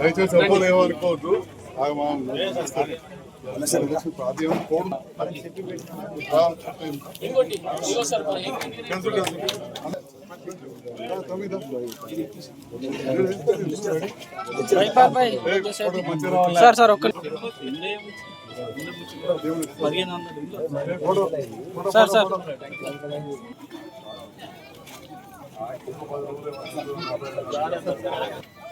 దయచేసి ఎవరు ఏమనుకోవద్దు ప్రాధాన్యం రావాలి. సార్ సార్ ఒక్క సార్ సార్. ఫోటో.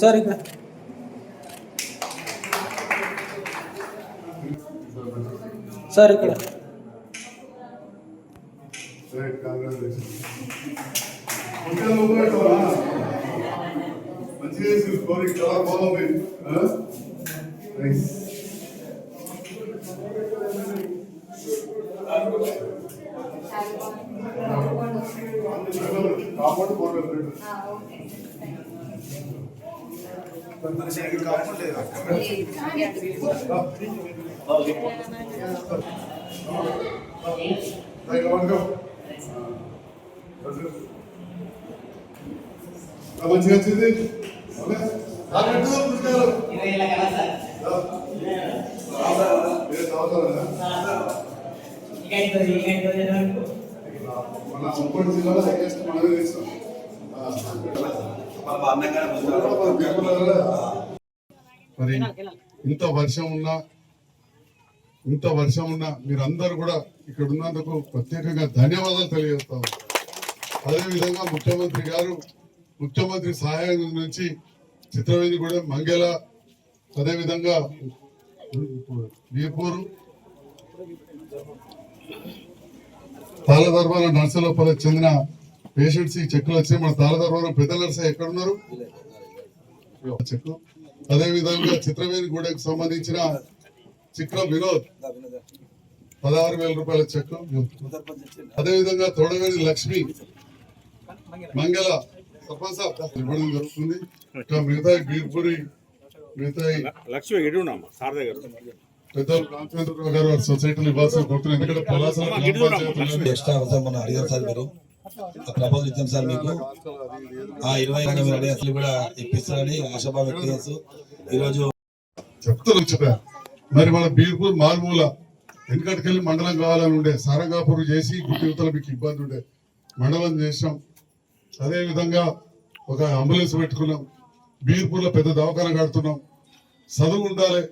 సార్ ఇక్కడ సార్ ఇక్కడ. మంచిగా చాలా బాగుంది. మంచిగా వచ్చింది? మన ఉమ్మడి జిల్లాలో హైయెస్ట్ మనమే చేస్తాం. మరి ఇంత వర్షం ఉన్నా ఇంత వర్షం ఉన్నా మీరందరూ కూడా ఇక్కడ ఉన్నందుకు ప్రత్యేకంగా ధన్యవాదాలు తెలియజేస్తాం అదేవిధంగా ముఖ్యమంత్రి గారు ముఖ్యమంత్రి సహాయం నుంచి చిత్రవేది కూడా మంగళ అదేవిధంగా వీర్పూరు తాళదర్బాల నర్సలోపల చెందిన పేషెంట్స్ ఈ చెక్కులు వచ్చాయి మన తాళదర్బారం పెద్ద నర్స ఎక్కడున్నారు? చెక్కు. అదేవిధంగా చిత్రవేది గూడకు సంబంధించిన చిక్రం వినోద్. పదహారు వేల రూపాయల చెక్ అదేవిధంగా తోడవేడి లక్ష్మి. మంగళ. సర్పంచ్ ఇవ్వడం జరుగుతుంది. ఇంకా మిగతా బీర్పూరి మిగతా లక్ష్మి ఎడున్నామా సార్ దగ్గర పెద్దలు రామచంద్రరావు గారు సొసైటీలు ఇవ్వాల్సిన కోరుతున్నారు ఎందుకంటే పలాసల మనం అడిగారు సార్ ఆ ప్రపోజల్ ఇచ్చాం సార్ మీకు. ఆ ఇరవై రంగం మీరు అడిగి అసలు కూడా ఇప్పిస్తారని ఆశాభావం వ్యక్తం చేస్తూ ఈరోజు చెప్తారు మరి మన బీర్పూర్ మారుమూల వెళ్ళి మండలం కావాలని ఉండే సారంగాపూర్ చేసి గుట్టి మీకు ఇబ్బంది ఉండే మండలం చేసాం అదే విధంగా ఒక అంబులెన్స్ పెట్టుకున్నాం. బీర్పూర్లో పెద్ద దవాఖాన కడుతున్నాం. చదువు ఉండాలి.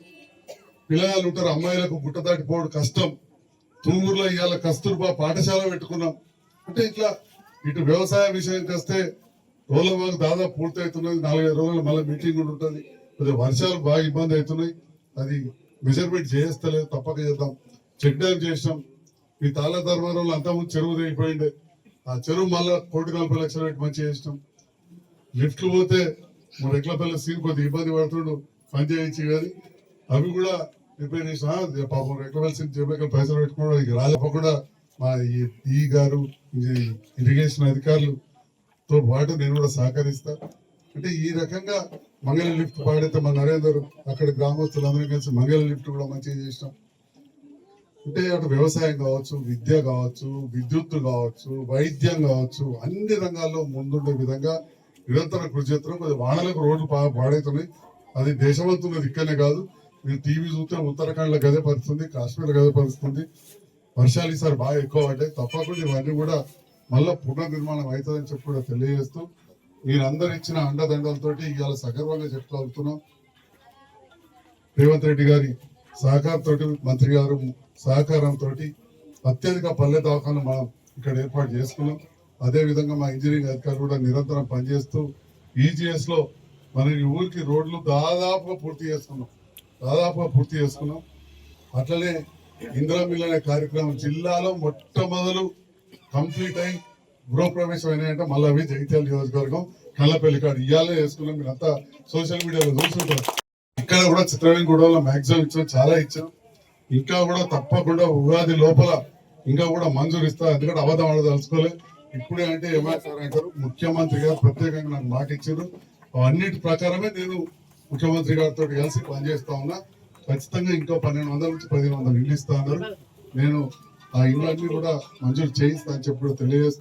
పిల్లగాళ్ళు ఉంటారు అమ్మాయిలకు గుట్ట దాటిపోవడం కష్టం. తుమ్మూరులో ఇవాళ కస్తూర్బా పాఠశాల పెట్టుకున్నాం. అంటే ఇట్లా ఇటు వ్యవసాయ విషయానికి వస్తే రోజుల మాకు దాదాపు పూర్తి అవుతున్నది నాలుగైదు రోజులు మళ్ళీ మీటింగ్ కూడా ఉంటుంది. కొద్దిగా వర్షాలు బాగా ఇబ్బంది అవుతున్నాయి. అది మెజర్మెంట్ చేస్తలేదు తప్పక చేద్దాం. చెక్ డ్యామ్ చేసినాం. ఈ తాళ ధర్మారంలో అంతకుముందు చెరువు తెగిపోయింది. ఆ చెరువు మళ్ళా కోటి నలభై లక్షలు పెట్టి మంచిగా చేసినాం. లిఫ్ట్లు పోతే మన రెగ్లపల్లి సీన్ కొద్దిగా ఇబ్బంది పడుతుండు. పని చేయించి కానీ అవి కూడా రిపేర్ చేసిన పాపం రెగ్లపల్లి సీన్ చెప్పక పైసలు పెట్టుకోవడం ఇక మా ఈ గారు ఈ ఇరిగేషన్ అధికారులతో పాటు నేను కూడా సహకరిస్తా. అంటే ఈ రకంగా మంగళ లిఫ్ట్ పాడైతే మా నరేందర్ అక్కడ గ్రామస్తులందరం కలిసి మంగళ లిఫ్ట్ కూడా మంచిగా చేసినాం. అంటే అటు వ్యవసాయం కావచ్చు విద్య కావచ్చు విద్యుత్తు కావచ్చు వైద్యం కావచ్చు అన్ని రంగాల్లో ముందుండే విధంగా నిరంతర కృషి చేస్తున్నాం. వానలకు రోడ్లు పా- పాడైతున్నాయి. అది దేశవంతున్నది ఇక్కడనే కాదు. మీరు టీవీ చూస్తే ఉత్తరాఖండ్లో గదే పరుస్తుంది కాశ్మీర్ గదే పరుస్తుంది వర్షాలు ఈసారి బాగా ఎక్కువ పడ్డాయి తప్పకుండా ఇవన్నీ కూడా మళ్ళా పునర్నిర్మాణం అవుతుందని చెప్పి కూడా తెలియజేస్తూ మీరందరూ ఇచ్చిన అండదండలతోటి ఇవాళ సగర్వంగా చెప్పుకోగలుగుతున్నాం. రేవంత్ రెడ్డి గారి సహకారంతో మంత్రి గారు సహకారంతో అత్యధిక పల్లె దవాఖాను మనం ఇక్కడ ఏర్పాటు చేసుకున్నాం. అదే విధంగా మా ఇంజనీరింగ్ అధికారులు కూడా నిరంతరం పనిచేస్తూ ఈజీఎస్లో మన ఈ ఊరికి రోడ్లు దాదాపుగా పూర్తి చేసుకున్నాం. దాదాపుగా పూర్తి చేసుకున్నాం. అట్లనే ఇందిరా మిల్ అనే కార్యక్రమం జిల్లాలో మొట్టమొదలు కంప్లీట్ అయి గృహప్రవేశం అయినాయంటే మళ్ళీ అవి జగిత్యాల నియోజకవర్గం కళ్ళపల్లి కాడు. ఇవాళ వేసుకున్నాం. మీరు అంతా సోషల్ మీడియాలో చూస్తుంటారు. ఇక్కడ కూడా చిత్రవేణి గూడలో మాక్సిమం ఇచ్చాం చాలా ఇచ్చాం. ఇంకా కూడా తప్పకుండా ఉగాది లోపల ఇంకా కూడా మంజూరు ఇస్తారు ఎందుకంటే అబద్ధం ఆడదలుచుకోలే ఇప్పుడే అంటే ఏమంటారు అంటారు ముఖ్యమంత్రి గారు ప్రత్యేకంగా నాకు మాట ఇచ్చారు అన్నిటి ప్రకారమే నేను ముఖ్యమంత్రి గారితో కలిసి పనిచేస్తా ఉన్నా. ఖచ్చితంగా ఇంకో పన్నెండు వందల నుంచి పదిహేను వందలు ఇల్లు ఇస్తా అన్నారు. నేను ఆ ఇళ్ళన్నీ కూడా మంజూరు చేయిస్తా అని చెప్పి తెలియజేస్తాను